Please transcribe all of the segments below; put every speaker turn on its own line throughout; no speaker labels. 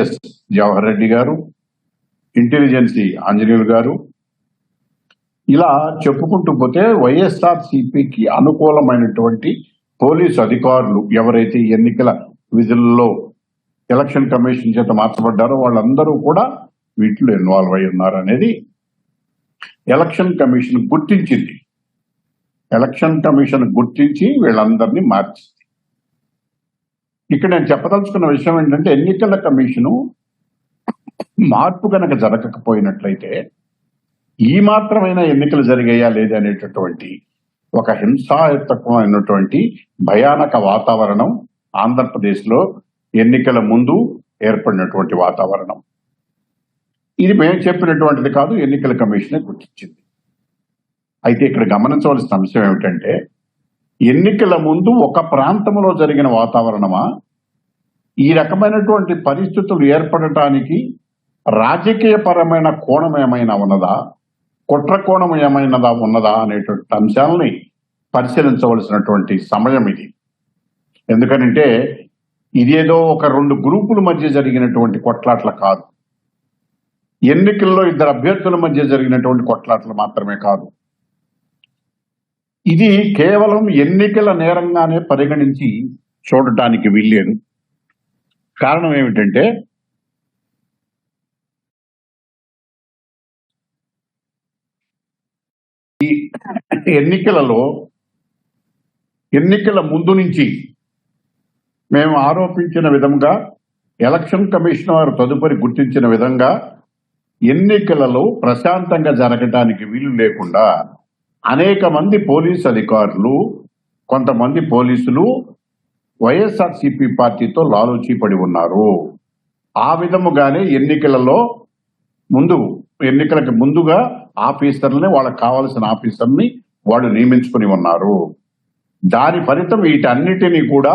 Yes Jawahar Reddy గారు ఇంటెలిజెన్సీ ఆంజనేయులు గారు. ఇలా చెప్పుకుంటూ పోతే వైఎస్ఆర్ సిపికి అనుకూలమైనటువంటి పోలీసు అధికారులు ఎవరైతే ఎన్నికల విధుల్లో ఎలక్షన్ కమిషన్ చేత మార్చబడ్డారో వాళ్ళందరూ కూడా వీటిలో ఇన్వాల్వ్ అయి ఉన్నారు అనేది ఎలక్షన్ కమిషన్ గుర్తించింది. ఎలక్షన్ కమిషన్ గుర్తించి వీళ్ళందరినీ మార్చింది ఇక్కడ నేను చెప్పదలుచుకున్న విషయం ఏంటంటే ఎన్నికల కమిషను మార్పు కనుక జరగకపోయినట్లయితే ఈ మాత్రమైన ఎన్నికలు జరిగాయా లేదనేటటువంటి ఒక హింసాయుతమైనటువంటి భయానక వాతావరణం ఆంధ్రప్రదేశ్లో ఎన్నికల ముందు ఏర్పడినటువంటి వాతావరణం. ఇది మేము చెప్పినటువంటిది కాదు ఎన్నికల కమిషనే గుర్తించింది. అయితే ఇక్కడ గమనించవలసిన అంశం ఏమిటంటే ఎన్నికల ముందు ఒక ప్రాంతంలో జరిగిన వాతావరణమా ఈ రకమైనటువంటి పరిస్థితులు ఏర్పడటానికి రాజకీయ పరమైన కోణం ఏమైనా ఉన్నదా? కుట్ర కోణం ఏమైనదా ఉన్నదా అనేటువంటి అంశాలని పరిశీలించవలసినటువంటి సమయం ఇది. ఎందుకనంటే ఇదేదో ఒక రెండు గ్రూపుల మధ్య జరిగినటువంటి కొట్లాట్ల కాదు. ఎన్నికల్లో ఇద్దరు అభ్యర్థుల మధ్య జరిగినటువంటి కొట్లాటలు మాత్రమే కాదు. ఇది కేవలం ఎన్నికల నేరంగానే పరిగణించి చూడటానికి వీల్లేదు. కారణం ఏమిటంటే ఈ ఎన్నికలలో ఎన్నికల ముందు నుంచి మేము ఆరోపించిన విధంగా ఎలక్షన్ కమిషన్ వారు తదుపరి గుర్తించిన విధంగా ఎన్నికలలో ప్రశాంతంగా జరగటానికి వీలు లేకుండా అనేక మంది పోలీస్ అధికారులు కొంతమంది పోలీసులు వైఎస్ఆర్సిపి పార్టీతో లాలూచి పడి ఉన్నారు. ఆ విధముగానే ఎన్నికలలో ముందు ఎన్నికలకు ముందుగా ఆఫీసర్లని వాళ్ళకి కావాల్సిన ఆఫీసర్ని వాళ్ళు నియమించుకుని ఉన్నారు. దాని ఫలితం వీటన్నిటినీ కూడా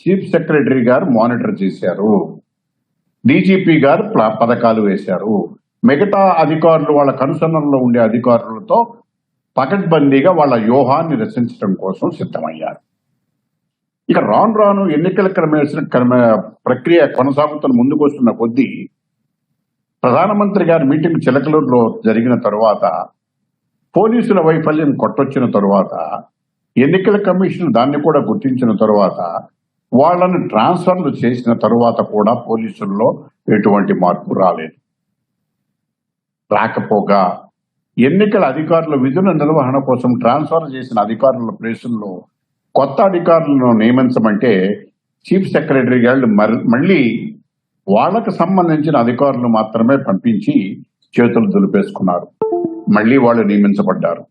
చీఫ్ సెక్రటరీ గారు మానిటర్ చేశారు. డీజీపీ గారు పథకాలు వేశారు. మిగతా అధికారులు వాళ్ళ కనుసన్నల్లో ఉండే అధికారులతో పకడ్బందీగా వాళ్ళ వ్యూహాన్ని రచించడం కోసం సిద్ధమయ్యారు. ఇంకా రాను రాను ఎన్నికల క్రమేసిన క్రమ ప్రక్రియ కొనసాగుతున్న ముందుకు వస్తున్న కొద్దీ ప్రధానమంత్రి గారి మీటింగ్ చిలకలూరులో జరిగిన తరువాత పోలీసుల వైఫల్యం కొట్టొచ్చిన తరువాత ఎన్నికల కమిషన్ దాన్ని కూడా గుర్తించిన తరువాత వాళ్ళని ట్రాన్స్ఫర్లు చేసిన తరువాత కూడా పోలీసుల్లో ఎటువంటి మార్పు రాలేదు. రాకపోగా ఎన్నికల అధికారుల విధుల నిర్వహణ కోసం ట్రాన్స్ఫర్ చేసిన అధికారుల ప్లేసుల్లో కొత్త అధికారులను నియమించమంటే చీఫ్ సెక్రటరీ గారు మళ్ళీ వాళ్ళకు సంబంధించిన అధికారులు మాత్రమే పంపించి చేతులు దులిపేసుకున్నారు. మళ్ళీ వాళ్ళు నియమించబడ్డారు.